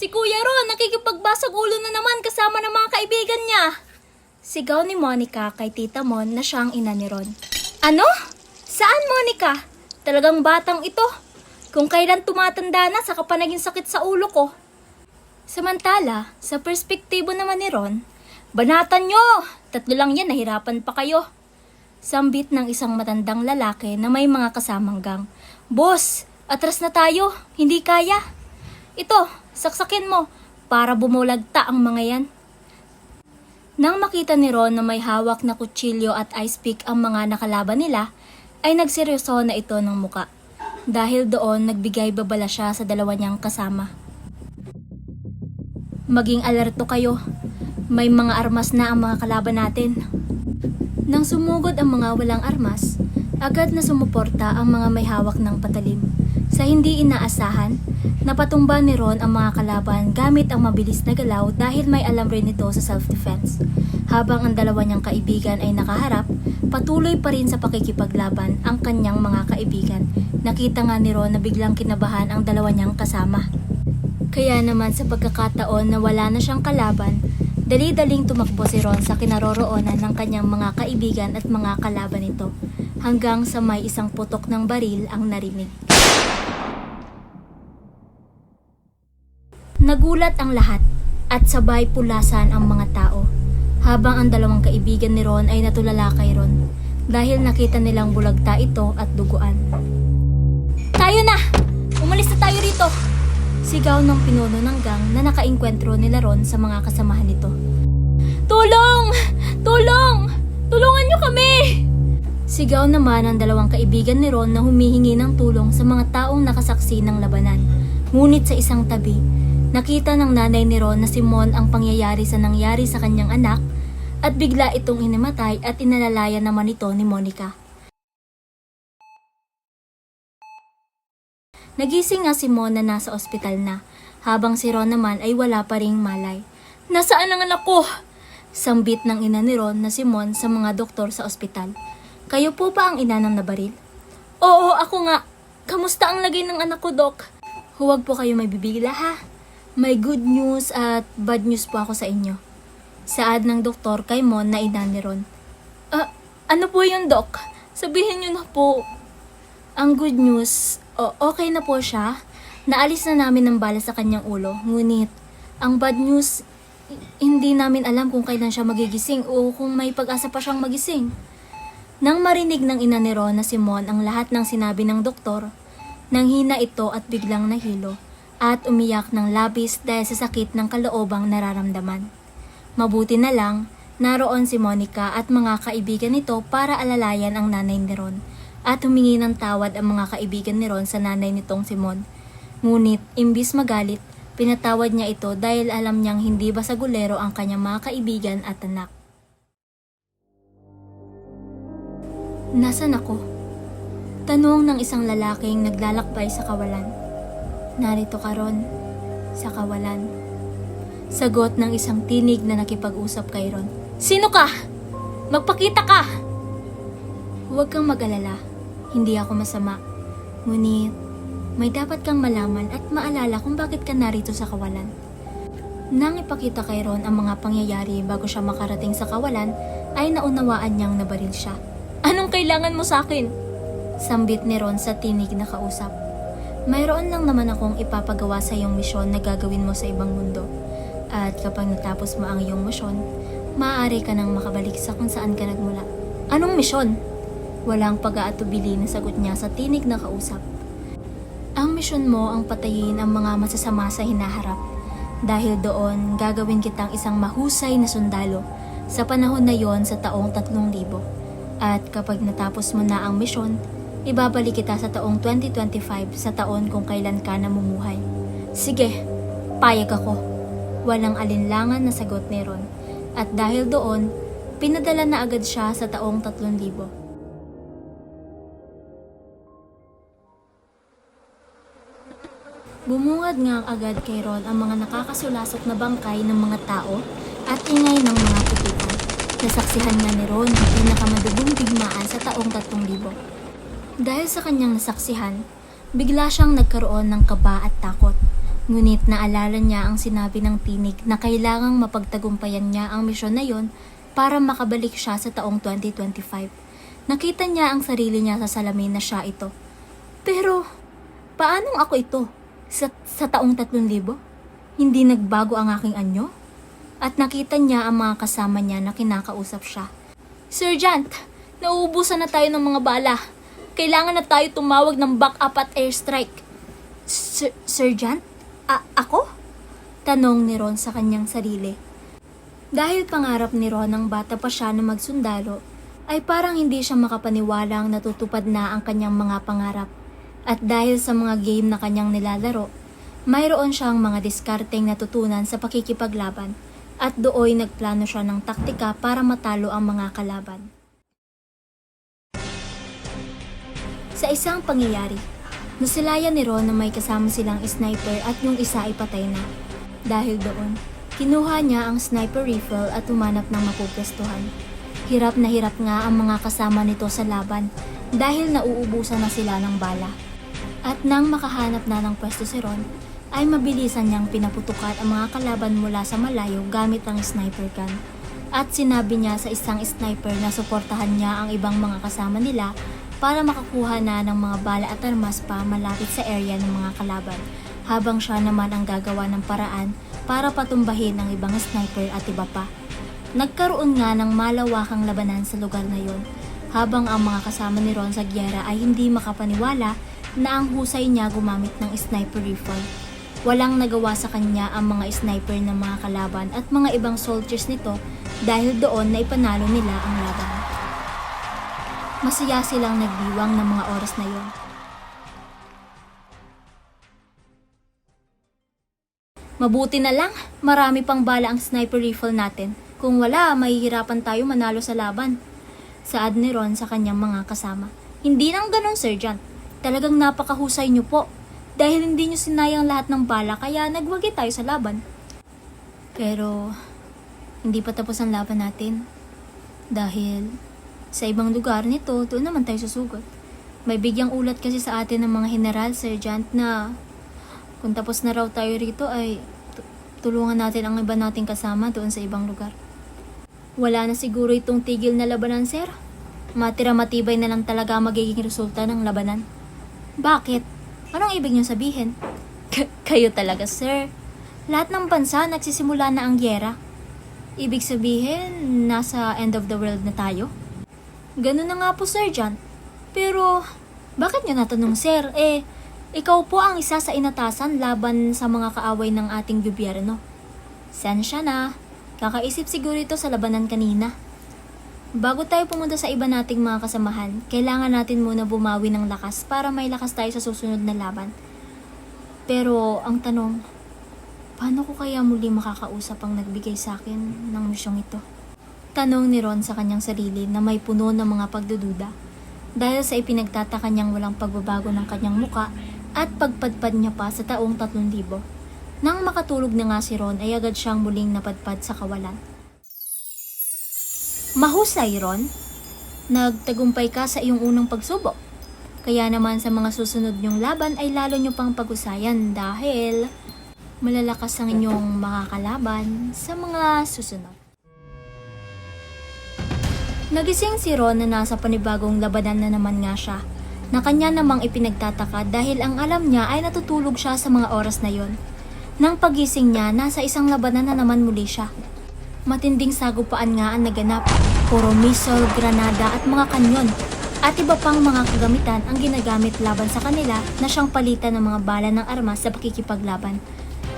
Si Kuya Ron, nakikipagbasag ulo na naman kasama ng mga kaibigan niya. Sigaw ni Monica kay Tita Mon na siyang ina ni Ron. Ano? Saan, Monica? Talagang batang ito. Kung kailan tumatanda na, saka pa naging sakit sa ulo ko. Samantala, sa perspektibo naman ni Ron, Banatan nyo! Tatlo lang yan, nahirapan pa kayo. Sambit ng isang matandang lalaki na may mga kasamang gang. Boss, atras na tayo. Hindi kaya. Ito, saksakin mo para bumulagta ang mga yan. Nang makita ni Ron na may hawak na kutsilyo at ice pick ang mga nakalaban nila, ay nagseryoso na ito ng muka. Dahil doon, nagbigay babala siya sa dalawa niyang kasama. Maging alerto kayo. May mga armas na ang mga kalaban natin. Nang sumugod ang mga walang armas, agad na sumuporta ang mga may hawak ng patalim. Sa hindi inaasahan, napatumba ni Ron ang mga kalaban gamit ang mabilis na galaw dahil may alam rin ito sa self-defense. Habang ang dalawa niyang kaibigan ay nakaharap, patuloy pa rin sa pakikipaglaban ang kanyang mga kaibigan. Nakita nga ni Ron na biglang kinabahan ang dalawa niyang kasama. Kaya naman sa pagkakataon na wala na siyang kalaban, dali-daling tumakbo si Ron sa kinaroroonan ng kanyang mga kaibigan at mga kalaban nito hanggang sa may isang putok ng baril ang narinig. Nagulat ang lahat at sabay pulasan ang mga tao habang ang dalawang kaibigan ni Ron ay natulala kay Ron dahil nakita nilang bulagta ito at duguan. Tayo na! Umalis na tayo rito! Sigaw ng pinuno ng gang na nakainkwentro nila Ron sa mga kasamahan nito. Tulong! Tulong! Tulungan niyo kami! Sigaw naman ang dalawang kaibigan ni Ron na humihingi ng tulong sa mga taong nakasaksi ng labanan. Ngunit sa isang tabi, nakita ng nanay ni Ron na si Mon ang pangyayari sa nangyari sa kanyang anak at bigla itong inimatay at inalalaya naman ito ni Monica. Nagising nga si Mon na nasa ospital na, habang si Ron naman ay wala pa ring malay. Nasaan ang anak ko? Sambit ng ina ni Ron na si Mon sa mga doktor sa ospital. Kayo po pa ang ina ng nabaril? Oo, ako nga. Kamusta ang lagay ng anak ko, Dok? Huwag po kayo may bibigla ha. May good news at bad news po ako sa inyo. Saad ng doktor kay Mon na ina ni Ron. Ah, ano po yun, Dok? Sabihin niyo na po. Ang good news, o okay na po siya. Naalis na namin ng bala sa kanyang ulo. Ngunit, ang bad news, hindi namin alam kung kailan siya magigising o kung may pag-asa pa siyang magising. Nang marinig ng ina ni Ron na si Mon ang lahat ng sinabi ng doktor, nanghina ito at biglang nahilo at umiyak ng labis dahil sa sakit ng kaloobang nararamdaman. Mabuti na lang, naroon si Monica at mga kaibigan nito para alalayan ang nanay ni Ron at humingi ng tawad ang mga kaibigan ni Ron sa nanay nitong si Mon. Ngunit, imbis magalit, pinatawad niya ito dahil alam niyang hindi basagulero ang kanyang mga kaibigan at anak. Nasaan ako? Tanong ng isang lalaking naglalakbay sa kawalan. Narito ka ron, sa kawalan. Sagot ng isang tinig na nakipag-usap kay Ron. Sino ka? Magpakita ka! Huwag kang mag-alala. Hindi ako masama. Ngunit, may dapat kang malaman at maalala kung bakit ka narito sa kawalan. Nang ipakita kay Ron ang mga pangyayari bago siya makarating sa kawalan, ay naunawaan niyang nabaril siya. Anong kailangan mo sa akin? Sambit ni Ron sa tinig na kausap. Mayroon lang naman akong ipapagawa sa iyong misyon na gagawin mo sa ibang mundo. At kapag natapos mo ang iyong misyon, maaari ka nang makabalik sa kung saan ka nagmula. Anong misyon? Walang pag-aatubili na sagot niya sa tinig na kausap. Ang misyon mo ang patayin ang mga masasama sa hinaharap. Dahil doon, gagawin kitang isang mahusay na sundalo sa panahon na yon sa taong 3,000. At kapag natapos mo na ang misyon, ibabalik kita sa taong 2025 sa taon kung kailan ka namumuhay. Sige, payag ako. Walang alinlangan na sagot ni Ron. At dahil doon, pinadala na agad siya sa taong 3,000. Bumungad nga agad kay Ron ang mga nakakasulasok na bangkay ng mga tao at ingay ng mga putukan. Nasaksihan nga ni Ron ang pinakamadugong digmaan sa taong 3,000. Dahil sa kanyang nasaksihan, bigla siyang nagkaroon ng kaba at takot. Ngunit naalala niya ang sinabi ng tinig na kailangang mapagtagumpayan niya ang misyon na yon para makabalik siya sa taong 2025. Nakita niya ang sarili niya sa salamin na siya ito. Pero, paanong ako ito? Sa, sa taong 3,000? Hindi nagbago ang aking anyo? At nakita niya ang mga kasama niya na kinakausap siya. Sergeant, nauubusan na tayo ng mga bala. Kailangan na tayo tumawag ng backup at airstrike. Sir- Sergeant? A- ako? Tanong ni Ron sa kanyang sarili. Dahil pangarap ni Ron ng bata pa siya na magsundalo, ay parang hindi siya makapaniwalang natutupad na ang kanyang mga pangarap. At dahil sa mga game na kanyang nilalaro, mayroon siyang mga diskarteng natutunan sa pakikipaglaban at dooy nagplano siya ng taktika para matalo ang mga kalaban. Sa isang pangyayari, nasilayan ni Ron na may kasama silang sniper at yung isa ay patay na. Dahil doon, kinuha niya ang sniper rifle at umanap ng mapupwestuhan. Hirap na hirap nga ang mga kasama nito sa laban dahil nauubusan na sila ng bala. At nang makahanap na ng pwesto si Ron, ay mabilisan niyang pinaputukan ang mga kalaban mula sa malayo gamit ang sniper gun. At sinabi niya sa isang sniper na suportahan niya ang ibang mga kasama nila para makakuha na ng mga bala at armas pa malapit sa area ng mga kalaban, habang siya naman ang gagawa ng paraan para patumbahin ang ibang sniper at iba pa. Nagkaroon nga ng malawakang labanan sa lugar na yon, habang ang mga kasama ni Ron sa gyera ay hindi makapaniwala na ang husay niya gumamit ng sniper rifle. Walang nagawa sa kanya ang mga sniper ng mga kalaban at mga ibang soldiers nito dahil doon na ipanalo nila ang laban. Masaya silang nagdiwang ng mga oras na yon. Mabuti na lang, marami pang bala ang sniper rifle natin. Kung wala, mahihirapan tayo manalo sa laban. Saad ni Ron sa kanyang mga kasama. Hindi nang ganun, Sergeant. Talagang napakahusay niyo po. Dahil hindi niyo sinayang lahat ng bala, kaya nagwagi tayo sa laban. Pero, hindi pa tapos ang laban natin. Dahil, sa ibang lugar nito, doon naman tayo susugot. May bigyang ulat kasi sa atin ng mga general, sergeant na kung tapos na raw tayo rito ay tu- tulungan natin ang iba nating kasama doon sa ibang lugar. Wala na siguro itong tigil na labanan, sir. Matira matibay na lang talaga magiging resulta ng labanan. Bakit? Anong ibig niyong sabihin? K- kayo talaga, sir. Lahat ng bansa nagsisimula na ang gyera. Ibig sabihin, nasa end of the world na tayo? Ganun na nga po, Sergeant. Pero, bakit niyo natanong, sir? Eh, ikaw po ang isa sa inatasan laban sa mga kaaway ng ating gobyerno. Sensya na. Kakaisip siguro ito sa labanan kanina. Bago tayo pumunta sa iba nating mga kasamahan, kailangan natin muna bumawi ng lakas para may lakas tayo sa susunod na laban. Pero, ang tanong, paano ko kaya muli makakausap ang nagbigay sa akin ng misyong ito? Tanong ni Ron sa kanyang sarili na may puno ng mga pagdududa dahil sa ipinagtataka niyang walang pagbabago ng kanyang muka at pagpadpad niya pa sa taong 3,000. Nang makatulog na nga si Ron ay agad siyang muling napadpad sa kawalan. Mahusay, Ron. Nagtagumpay ka sa iyong unang pagsubok. Kaya naman sa mga susunod niyong laban ay lalo niyo pang pag-usayan dahil malalakas ang inyong makakalaban sa mga susunod. Nagising si Ron na nasa panibagong labanan na naman nga siya, na kanya namang ipinagtataka dahil ang alam niya ay natutulog siya sa mga oras na yon. Nang pagising niya, nasa isang labanan na naman muli siya. Matinding sagupaan nga ang naganap, puro missile, granada at mga kanyon, at iba pang mga kagamitan ang ginagamit laban sa kanila na siyang palitan ng mga bala ng armas sa pakikipaglaban.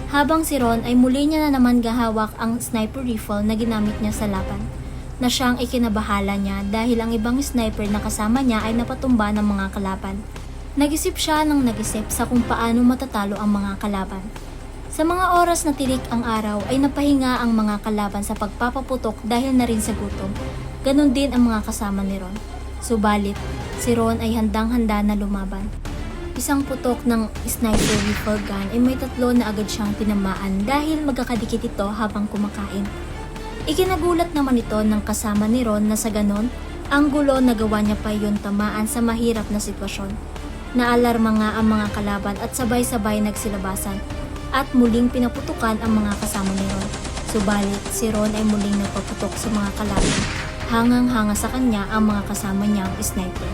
Habang si Ron ay muli niya na naman gahawak ang sniper rifle na ginamit niya sa laban na siyang ikinabahala niya dahil ang ibang sniper na kasama niya ay napatumba ng mga kalaban. Nag-isip siya ng nag-isip sa kung paano matatalo ang mga kalaban. Sa mga oras na tirik ang araw ay napahinga ang mga kalaban sa pagpapaputok dahil na rin sa gutom. Ganon din ang mga kasama ni Ron. Subalit, si Ron ay handang-handa na lumaban. Isang putok ng sniper rifle gun ay may tatlo na agad siyang tinamaan dahil magkakadikit ito habang kumakain. Ikinagulat naman ito ng kasama ni Ron na sa ganon, ang gulo na gawa niya pa yun tamaan sa mahirap na sitwasyon. Naalarma nga ang mga kalaban at sabay-sabay nagsilabasan. at muling pinaputukan ang mga kasama ni Ron. Subalit si Ron ay muling nagpaputok sa mga kalaban. Hangang-hanga sa kanya ang mga kasama niyang sniper.